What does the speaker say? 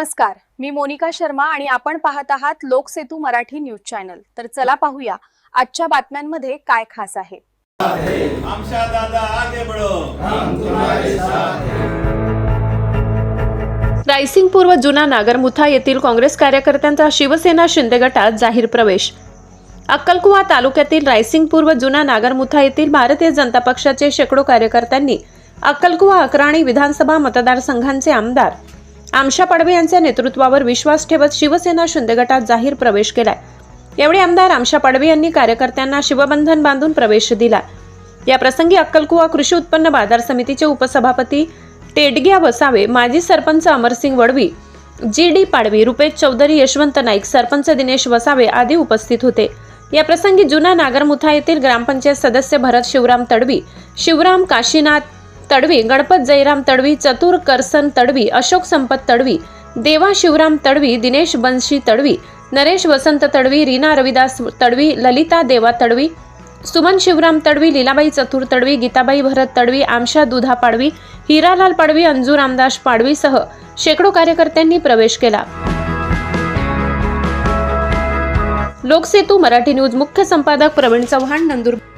नमस्कार मी मोनिका शर्मा आणि आपण पाहत आहात लोकसेतू मराठी न्यूज चॅनल. तर चला पाहूया आजच्या बातम्यांमध्ये काय खास आहे? दादा आगे बढ़ो. रायसिंग पूर्व जुना नागरमुथा येथील काँग्रेस कार्यकर्त्यांचा शिवसेना शिंदे गटात जाहीर प्रवेश. अक्कलकुवा तालुक्यातील रायसिंग पूर्व जुना नागरमुथा येथील भारतीय जनता पक्षाचे शेकडो कार्यकर्त्यांनी अक्कलकुवा अक्राणी विधानसभा मतदारसंघांचे आमदार आमशा पाडवे यांच्या नेतृत्वावर विश्वास ठेवत शिवसेना शिंदे गटात जाहीर प्रवेश केलाय. यावेळी आमदार आमशा पाडवे यांनी कार्यकर्त्यांना शिवबंधन बांधून प्रवेश दिला या प्रसंगी अक्कलकुवा कृषी उत्पन्न बाजार समितीचे उपसभापती टेडग्या वसावे माजी सरपंच अमरसिंग वडवी जी डी पाडवी रुपेश चौधरी यशवंत नाईक सरपंच दिनेश वसावे आदी उपस्थित होते. या प्रसंगी जुना नागरमुथा येथील ग्रामपंचायत सदस्य भरत शिवराम तडवी शिवराम काशीनाथ तडवी गणपत जयराम तडवी चतुर करसन तडवी अशोक संपत तडवी देवा शिवराम तडवी दिनेश बंशी तडवी नरेश वसंत तडवी रीना रविदास तडवी ललिता देवा तडवी सुमन शिवराम तडवी लीलाबाई चतुर तडवी गीताबाई भरत तडवी आमशा दुधा पाडवी हिरालाल पाडवी अंजू रामदास पाडवीसह शेकडो कार्यकर्त्यांनी प्रवेश केला. लोकसेतू मराठी न्यूज मुख्य संपादक प्रवीण चव्हाण नंदुरबार